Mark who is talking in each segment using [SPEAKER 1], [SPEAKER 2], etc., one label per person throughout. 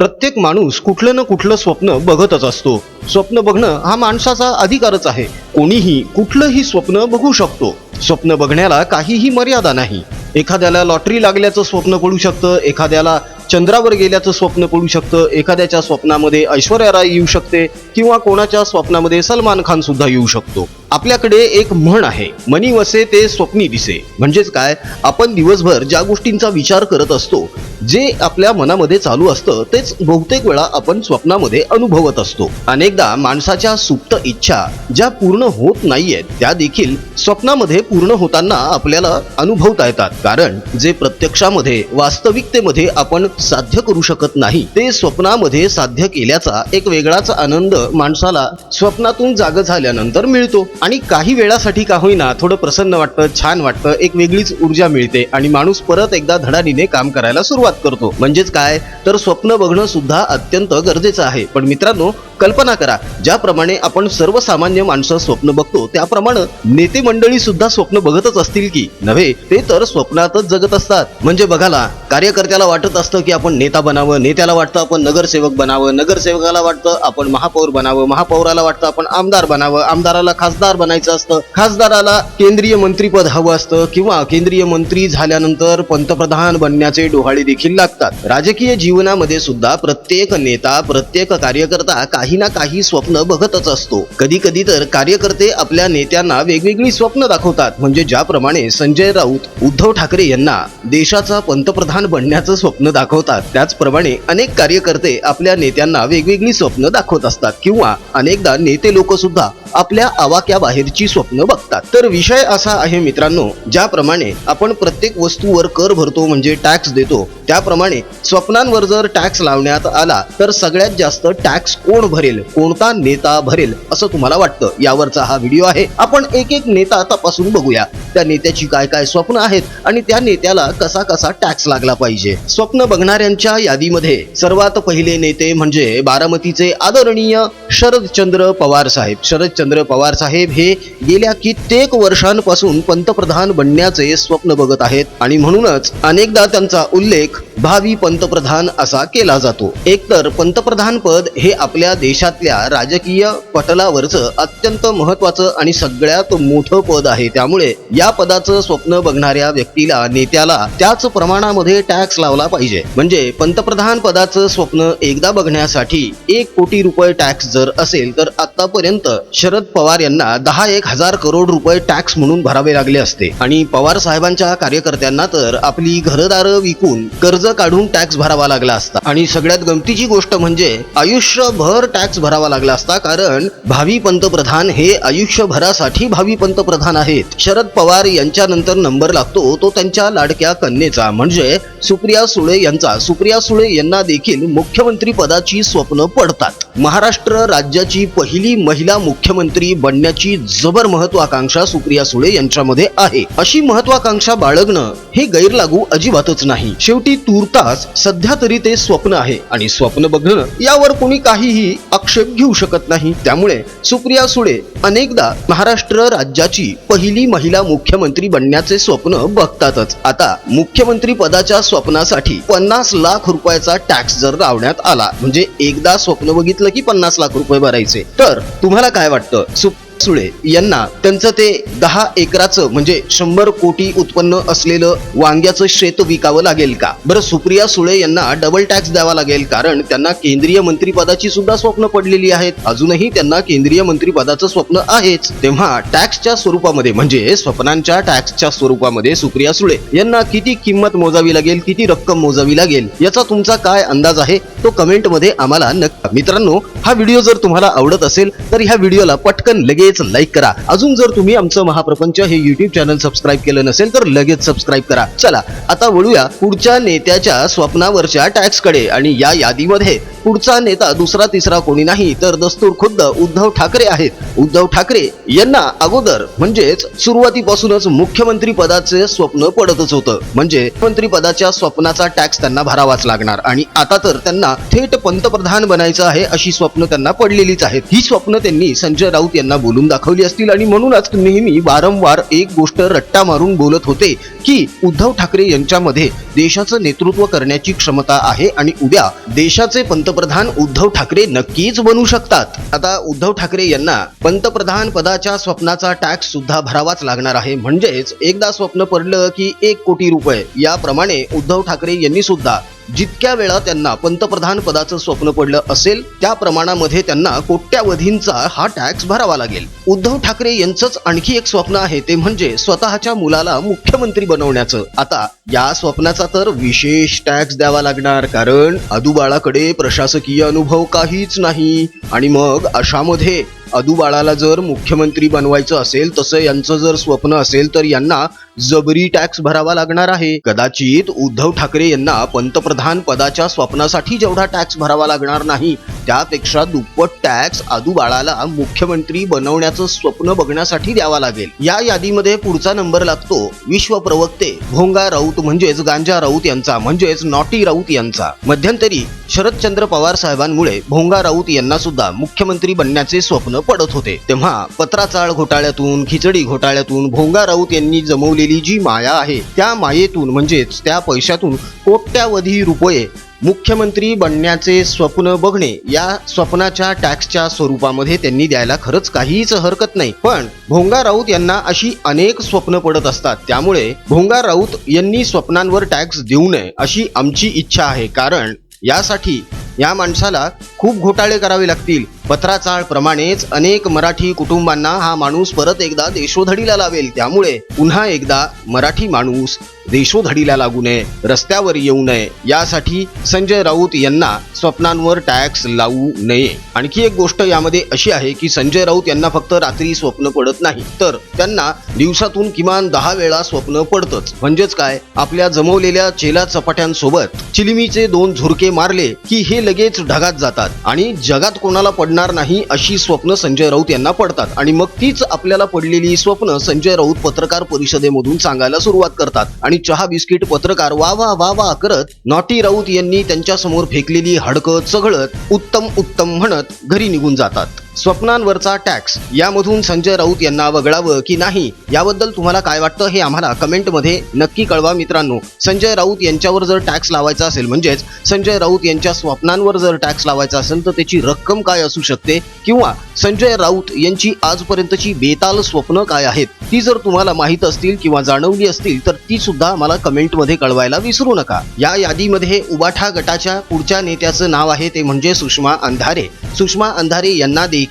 [SPEAKER 1] प्रत्येक माणूस कुठलं ना कुठलं स्वप्न बघतच असतो. स्वप्न बघणं हा माणसाचा अधिकारच आहे. कोणीही कुठलंही स्वप्न बघू शकतो. स्वप्न बघण्याला काहीही मर्यादा नाही. एखाद्याला लॉटरी लागल्याचं स्वप्न पडू शकतं एखाद्याला चंद्रावर गेल्याचं स्वप्न पडू शकतं एखाद्याच्या स्वप्नामध्ये ऐश्वर्या राय येऊ शकते किंवा कोणाच्या स्वप्नामध्ये सलमान खान सुद्धा येऊ शकतो. आपल्याकडे एक म्हण आहे. मनी वसे ते स्वप्नी दिसे. म्हणजेच काय? आपण दिवसभर ज्या गोष्टींचा विचार करत असतो जे आपल्या मनामध्ये चालू असतं तेच बहुतेक वेळा आपण स्वप्नामध्ये अनुभवत असतो. अनेकदा माणसाच्या सुप्त इच्छा ज्या पूर्ण होत नाहीयेत त्या देखील स्वप्नामध्ये पूर्ण होताना आपल्याला अनुभवता येतात. कारण जे प्रत्यक्षामध्ये वास्तविकतेमध्ये आपण साध्य करू शकत नाही ते स्वप्नामध्ये साध्य केल्याचा एक वेगळाच आनंद माणसाला स्वप्नातून जाग झाल्यानंतर मिळतो. आणि काही वेळासाठी का होईना थोडं प्रसन्न वाटतं छान वाटतं एक वेगळीच ऊर्जा मिळते आणि माणूस परत एकदा धडाडीने काम करायला सुरुवात करतो. म्हणजेच काय? तर स्वप्न बघणं सुद्धा अत्यंत गरजेचं आहे. पण मित्रांनो कल्पना करा. ज्याप्रमाणे आपण सर्वसामान्य माणसं स्वप्न बघतो त्याप्रमाणे नेते मंडळी सुद्धा स्वप्न बघतच असतील की नव्हे ते तर स्वप्नातच जगत असतात. म्हणजे बघाला कार्यकर्त्याला वाटत असतं की आपण नेता बनावं नेत्याला वाटतं आपण नगरसेवक बनावं नगरसेवकाला वाटतं आपण महापौर बनावं महापौराला वाटतं आपण आमदार बनावं आमदाराला खासदार बनायचं असतं. खासदाराला केंद्रीय मंत्रीपद हवं असतं किंवा केंद्रीय मंत्री झाल्यानंतर पंतप्रधान बनण्याचे डोहाळे देखील लागतात. राजकीय जीवनामध्ये सुद्धा प्रत्येक नेता प्रत्येक कार्यकर्ता काही काही ना काही स्वप्न बघतच असतो. कधी कधी तर कार्यकर्ते आपल्या नेत्यांना वेगवेगळी स्वप्न दाखवतात. म्हणजे ज्याप्रमाणे संजय राऊत उद्धव ठाकरे यांना देशाचा पंतप्रधान बनण्याचं स्वप्न दाखवतात. त्याचप्रमाणे अनेक कार्यकर्ते आपल्या नेत्यांना वेगवेगळी स्वप्न दाखवत असतात. किंवा अनेकदा नेते लोक सुद्धा आपल्या आवाक्या बाहेरची स्वप्न बघतात. तर विषय असा आहे मित्रांनो ज्याप्रमाणे आपण प्रत्येक वस्तूवर कर भरतो म्हणजे टॅक्स देतो त्याप्रमाणे स्वप्नांवर जर टॅक्स लावण्यात आला तर सगळ्यात जास्त टॅक्स कोण भरेल? कोणता नेता भरेल? असं तुम्हाला वाटतं. यावरचा हा व्हिडिओ आहे. आपण एक एक नेता तपासून बघूया. त्या नेत्याची काय काय स्वप्न आहेत आणि त्या नेत्याला कसा कसा टॅक्स लागला पाहिजे? स्वप्न बघणाऱ्यांच्या यादीमध्ये सर्वात पहिले नेते म्हणजे बारामतीचे आदरणीय शरदचंद्र पवार साहेब. शरद शरदचंद्र पवार साहेब हे गेल्या कित्येक वर्षांपासून पंतप्रधान बनण्याचे स्वप्न बघत आहेत. आणि म्हणूनच अनेकदा त्यांचा उल्लेख भावी पंतप्रधान असा केला जातो. एकतर पंतप्रधान पद हे आपल्या देशातल्या राजकीय पटलावरचं अत्यंत महत्वाचं आणि सगळ्यात मोठं पद आहे. त्यामुळे या पदाचं स्वप्न बघणाऱ्या व्यक्तीला नेत्याला त्याच प्रमाणामध्ये टॅक्स लावला पाहिजे. म्हणजे पंतप्रधान पदाचं स्वप्न एकदा बघण्यासाठी एक कोटी रुपये टॅक्स जर असेल तर आतापर्यंत शरद पवार यांना दहा एक हजार करोड रुपये टॅक्स म्हणून भरावे लागले असते. आणि पवार साहेबांच्या कार्यकर्त्यांना तर आपली घरदारं विकून कर्ज काढून टॅक्स भरावा लागला असता. आणि सगळ्यात गमतीची गोष्ट म्हणजे आयुष्यभर टॅक्स भरावा लागला असता कारण भावी पंतप्रधान हे आयुष्यभरासाठी भावी पंतप्रधान आहेत. शरद पवार यांच्या नंतर नंबर लागतो तो त्यांच्या लाडक्या कन्येचा. म्हणजे सुप्रिया सुळे यांचा. सुप्रिया सुळे यांना देखील मुख्यमंत्री पदाची स्वप्न पडतात. महाराष्ट्र राज्याची पहिली महिला मुख्यमंत्री बनण्याची जबर महत्वाकांक्षा सुप्रिया सुळे यांच्यामध्ये आहे. अशी महत्वाकांक्षा बाळगणं हे गैरलागू अजिबातच नाही. शेवटी तूर्तास सध्या तरी ते स्वप्न आहे आणि स्वप्न बघणं यावर कोणी काहीही आक्षेप घेऊ शकत नाही. त्यामुळे सुप्रिया सुळे अनेकदा महाराष्ट्र राज्याची पहिली महिला मुख्यमंत्री बनण्याचे स्वप्न बघतातच. आता मुख्यमंत्री पदाच्या स्वप्नासाठी पन्नास लाख रुपयाचा टॅक्स जर लावण्यात आला म्हणजे एकदा स्वप्न बघितलं की पन्नास लाख रुपये भरायचे. तर तुम्हाला काय वाटतं? 的，苏。सुळे यांना त्यांचं ते दहा एकराचं म्हणजे शंभर कोटी उत्पन्न असलेलं वांग्याचं शेत विकावं लागेल का? बरं सुप्रिया सुळे यांना डबल टॅक्स द्यावा लागेल कारण त्यांना केंद्रीय मंत्रीपदाची सुद्धा स्वप्न पडलेली आहेत. अजूनही त्यांना केंद्रीय मंत्रीपदाचं स्वप्न आहेच. तेव्हा टॅक्सच्या स्वरूपामध्ये म्हणजे स्वप्नांच्या टॅक्सच्या स्वरूपामध्ये सुप्रिया सुळे यांना किती किंमत मोजावी लागेल किती रक्कम मोजावी लागेल याचा तुमचा काय अंदाज आहे? तो कमेंटमध्ये आम्हाला नक्की मित्रांनो हा व्हिडिओ जर तुम्हाला आवडत असेल तर ह्या व्हिडिओला पटकन लगेच लाईक करा. अजून जर तुम्ही आमचं महाप्रपंच हे युट्यूब चॅनल सबस्क्राईब केलं नसेल तर लगेच सबस्क्राईब करा. चला आता वळूया पुढच्या नेत्याच्या स्वप्नावरच्या टॅक्सकडे आणि या यादीमध्ये पुढचा नेता दुसरा तिसरा कोणी नाही तर दस्तूर खुद्द उद्धव ठाकरे आहेत. उद्धव ठाकरे यांना अगोदर म्हणजेच सुरुवातीपासूनच मुख्यमंत्री पदाचे स्वप्न पडतच होतं. म्हणजे मंत्री पदाच्या स्वप्नाचा टॅक्स त्यांना भरावाच लागणार आणि आता तर त्यांना थेट पंतप्रधान बनायचं आहे अशी स्वप्न त्यांना पडलेलीच आहेत. ही स्वप्न त्यांनी संजय राऊत यांना बोलून दाखवली असतील आणि म्हणूनच नेहमी वारंवार एक गोष्ट रट्टा मारून बोलत होते की उद्धव ठाकरे यांच्यामध्ये देशाचं नेतृत्व करण्याची क्षमता आहे आणि उद्या देशाचे पंतप्रधान उद्धव ठाकरे नक्कीच बनू शकतात. आता उद्धव ठाकरे यांना पंतप्रधान पदाच्या स्वप्नाचा टॅक्स सुद्धा भरावाच लागणार आहे. म्हणजेच एकदा स्वप्न पडलं की एक कोटी रुपये याप्रमाणे उद्धव ठाकरे यांनी सुद्धा जितक्या वेळा त्यांना पंतप्रधान पदाचं स्वप्न पडलं असेल त्या प्रमाणामध्ये त्यांना कोट्यावधींचा हा टॅक्स भरावा लागेल. उद्धव ठाकरे यांचंच आणखी एक स्वप्न आहे ते म्हणजे स्वतःच्या मुलाला मुख्यमंत्री बनवण्याचं. आता या स्वप्नाचा तर विशेष टॅक्स द्यावा लागणार कारण अदुबाळाकडे प्रशासकीय अनुभव काहीच नाही. आणि मग अशामध्ये अदुबाळाला जर मुख्यमंत्री बनवायचं असेल तसं यांचं जर स्वप्न असेल तर यांना जबरी टॅक्स भरावा लागणार आहे. कदाचित उद्धव ठाकरे यांना पंतप्रधान पदाच्या स्वप्नासाठी जेवढा टॅक्स भरावा लागणार नाही त्यापेक्षा दुप्पट टॅक्स आदूबाळाला मुख्यमंत्री बनवण्याचं स्वप्न बघण्यासाठी द्यावा लागेल. या यादीमध्ये पुढचा नंबर लागतो विश्व प्रवक्ते भोंगा राऊत म्हणजेच गांजा राऊत यांचा म्हणजेच नॉटी राऊत यांचा. मध्यंतरी शरदचंद्र पवार साहेबांमुळे भोंगा राऊत यांना सुद्धा मुख्यमंत्री बनण्याचे स्वप्न पडत होते. तेव्हा पत्राचाळ घोटाळ्यातून खिचडी घोटाळ्यातून भोंगा राऊत यांनी जमवलेली जी माया आहे त्या मायेतून म्हणजेच त्या पैशातून कोट्यावधी रुपये मुख्यमंत्री बनण्याचे स्वप्न बघणे या स्वप्नाच्या टॅक्सच्या स्वरूपामध्ये त्यांनी द्यायला खरंच काहीच हरकत नाही. पण भोंगा राऊत यांना अशी अनेक स्वप्न पडत असतात. त्यामुळे भोंगा राऊत यांनी स्वप्नांवर टॅक्स देऊ नये अशी आमची इच्छा आहे. कारण यासाठी या माणसाला खूप घोटाळे करावे लागतील. पत्राचाळ प्रमाणेच अनेक मराठी कुटुंबांना हा माणूस परत एकदा देशोधडीला लावेल. त्यामुळे पुन्हा एकदा मराठी माणूस देशोधडीला लागू नये रस्त्यावर येऊ नये. यासाठी संजय राऊत यांना स्वप्नांवर टॅक्स लावू नये. आणखी एक गोष्ट यामध्ये अशी आहे की संजय राऊत यांना फक्त रात्री स्वप्न पडत नाही तर त्यांना दिवसातून किमान दहा वेळा स्वप्न पडतच. म्हणजेच काय? आपल्या जमवलेल्या चेला चपाट्यांसोबत चिलिमीचे दोन झुरके मारले की हे लगेच ढगात जातात आणि जगात कोणाला पडणार नाही अशी स्वप्न संजय राऊत यांना पडतात. आणि मग तीच आपल्याला पडलेली स्वप्न संजय राऊत पत्रकार परिषदेमधून सांगायला सुरुवात करतात. आणि चहा बिस्किट पत्रकार वा वा वा वा करत नॉटी राऊत यांनी त्यांच्यासमोर फेकलेली हडकत चघळत उत्तम उत्तम म्हणत घरी निघून जातात. स्वप्नांवरचा टॅक्स यामधून संजय राऊत यांना वगळावं की नाही याबद्दल तुम्हाला काय वाटतं हे आम्हाला कमेंटमध्ये नक्की कळवा मित्रांनो. संजय राऊत यांच्यावर जर टॅक्स लावायचा असेल म्हणजेच संजय राऊत यांच्या स्वप्नांवर जर टॅक्स लावायचा असेल तर त्याची रक्कम काय असू शकते? किंवा संजय राऊत यांची आजपर्यंतची बेताल स्वप्न काय आहेत? ती जर तुम्हाला माहीत असतील किंवा जाणवली असतील तर ती सुद्धा मला कमेंटमध्ये कळवायला विसरू नका. या यादीमध्ये उबाठा गटाच्या पुढच्या नेत्याचं नाव आहे ते म्हणजे सुषमा अंधारे. सुषमा अंधारे यांना देखील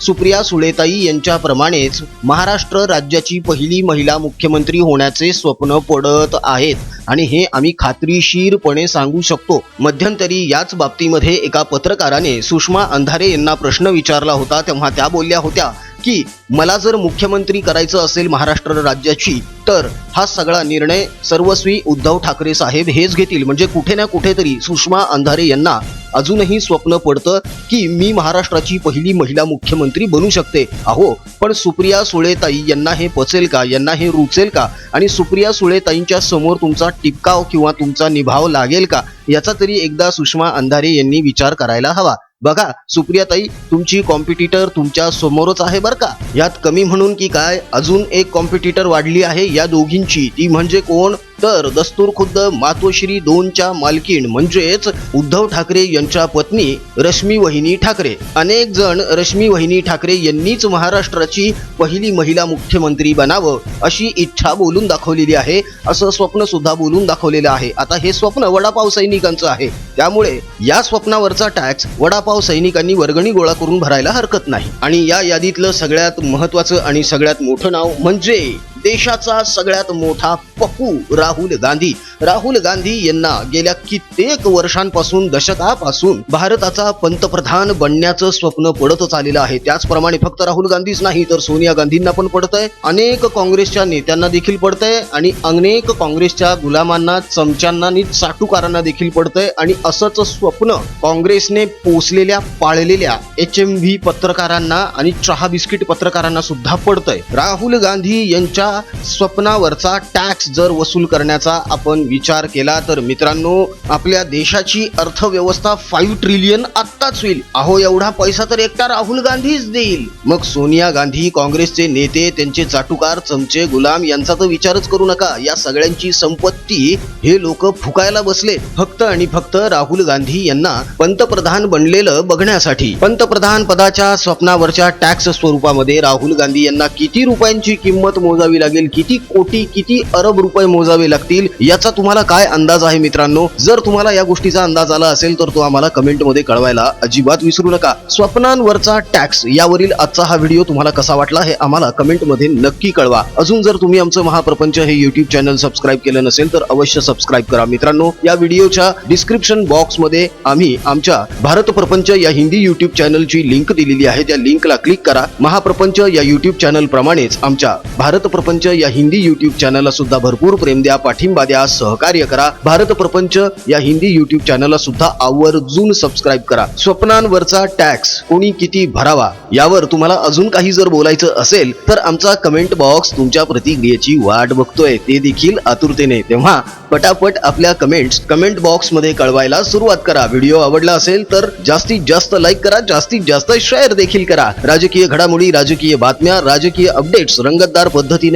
[SPEAKER 1] सुप्रिया सुळेताई यांच्याप्रमाणेच महाराष्ट्र राज्याची पहिली महिला मुख्यमंत्री होण्याचे स्वप्न पडत आहेत. आणि हे आम्ही खात्रीशीरपणे सांगू शकतो. मध्यंतरी याच बाबतीमध्ये एका पत्रकाराने सुषमा अंधारे यांना प्रश्न विचारला होता तेव्हा त्या बोलल्या होत्या की मला जर मुख्यमंत्री करायचं असेल महाराष्ट्र राज्याची तर हा सगळा निर्णय सर्वस्वी उद्धव ठाकरे साहेब हेच घेतील. म्हणजे कुठे ना कुठेतरी सुषमा अंधारे यांना अजूनही स्वप्न पडतं की मी महाराष्ट्राची पहिली महिला मुख्यमंत्री बनू शकते. अहो पण सुप्रिया सुळेताई यांना हे पचेल का? यांना हे रुचेल का? आणि सुप्रिया सुळेताईंच्या समोर तुमचा टिपकाव किंवा तुमचा निभाव लागेल का? याचा तरी एकदा सुषमा अंधारे यांनी विचार करायला हवा. बघा सुप्रियाताई तुमची कॉम्पिटिटर तुमच्या समोरच आहे बरं का? यात कमी म्हणून की काय? अजून एक कॉम्पिटिटर वाढली आहे या दोघींची. ती म्हणजे कोण? तर दस्तूर खुद्द मातोश्री दोनच्या मालकीण म्हणजेच उद्धव ठाकरे यांच्या पत्नी रश्मी वहिनी ठाकरे. अनेक जण रश्मी वहिनी ठाकरे यांनीच महाराष्ट्राची पहिली महिला मुख्यमंत्री बनावं अशी इच्छा बोलून दाखवलेली आहे असं स्वप्न सुद्धा बोलून दाखवलेलं आहे. आता हे स्वप्न वडापाव सैनिकांचं आहे. त्यामुळे या स्वप्नावरचा टॅक्स वडापाव सैनिकांनी वर्गणी गोळा करून भरायला हरकत नाही. आणि या यादीतलं सगळ्यात महत्वाचं आणि सगळ्यात मोठं नाव म्हणजे देशाचा सगळ्यात मोठा पप्पू राहुल गांधी. राहुल गांधी यांना गेल्या कित्येक वर्षांपासून दशकापासून भारताचा पंतप्रधान बनण्याचं स्वप्न पडतच आलेलं आहे. त्याचप्रमाणे फक्त राहुल गांधीच नाही तर सोनिया गांधींना पण पडतंय. अनेक काँग्रेसच्या नेत्यांना देखील पडतंय आणि अनेक काँग्रेसच्या गुलामांना चमच्यांना आणि चाटुकारांना देखील पडतंय. आणि असंच स्वप्न काँग्रेसने पोचलेल्या पाळलेल्या एच एम व्ही पत्रकारांना आणि चहा बिस्किट पत्रकारांना सुद्धा पडतंय. राहुल गांधी यांच्या स्वप्नावरचा टॅक्स जर वसूल करण्याचा आपण विचार केला तर मित्रांनो आपल्या देशाची अर्थव्यवस्था फाईव्ह ट्रिलियन आत्ताच होईल. अहो एवढा पैसा तर एकटा राहुल गांधीच देईल. मग सोनिया गांधी काँग्रेसचे नेते त्यांचे चाटुकार चमचे गुलाम यांचा तर विचारच करू नका. या सगळ्यांची संपत्ती हे लोक फुकायला बसले. फक्त आणि फक्त राहुल गांधी यांना पंतप्रधान बनलेलं बघण्यासाठी. पंतप्रधान पदाच्या स्वप्नावरच्या टॅक्स स्वरूपामध्ये राहुल गांधी यांना किती रुपयांची किंमत मोजावी लागेल. किती कोटी किती अरब रुपये मोजावे लागतील याचा तुम्हाला काय अंदाज आहे मित्रांनो? जर तुम्हाला या गोष्टीचा अंदाज आला असेल तर तो आम्हाला कमेंटमध्ये कळवायला अजिबात विसरू नका. स्वप्नांवरचा टॅक्स यावरील आजचा हा व्हिडिओ तुम्हाला कसा वाटला हे आम्हाला कमेंटमध्ये नक्की कळवा. अजून जर तुम्ही आमचं महाप्रपंच हे युट्यूब चॅनल सबस्क्राईब केलं नसेल तर अवश्य सबस्क्राईब करा. मित्रांनो या व्हिडिओच्या डिस्क्रिप्शन बॉक्समध्ये आम्ही आमच्या भारत प्रपंच या हिंदी युट्यूब चॅनलची लिंक दिलेली आहे. त्या लिंकला क्लिक करा. महाप्रपंच या युट्यूब चॅनल प्रमाणेच आमच्या भारत प्रपंच या हिंदी युट्यूब चॅनलला सुद्धा भरपूर प्रेम द्या पाठिंबा द्या सहकार्य करा. भारत प्रपंच या हिंदी युट्यूब चॅनलला सुद्धा आवर्जून सबस्क्राईब करा. स्वप्नांवरचा टॅक्स कोणी किती भरावा? यावर तुम्हाला अजून काही जर बोलायचं असेल तर आमचा कमेंट बॉक्स तुमच्या प्रतिक्रियेची वाट बघतोय. ते देखील आतुरतेने. तेव्हा पटापट आपल्या कमेंट्स कमेंट बॉक्समध्ये कळवायला सुरुवात करा. व्हिडिओ आवडला असेल तर जास्तीत जास्त लाईक करा जास्तीत जास्त शेअर देखील करा. राजकीय घडामोडी राजकीय बातम्या राजकीय अपडेट्स रंगतदार पद्धतीने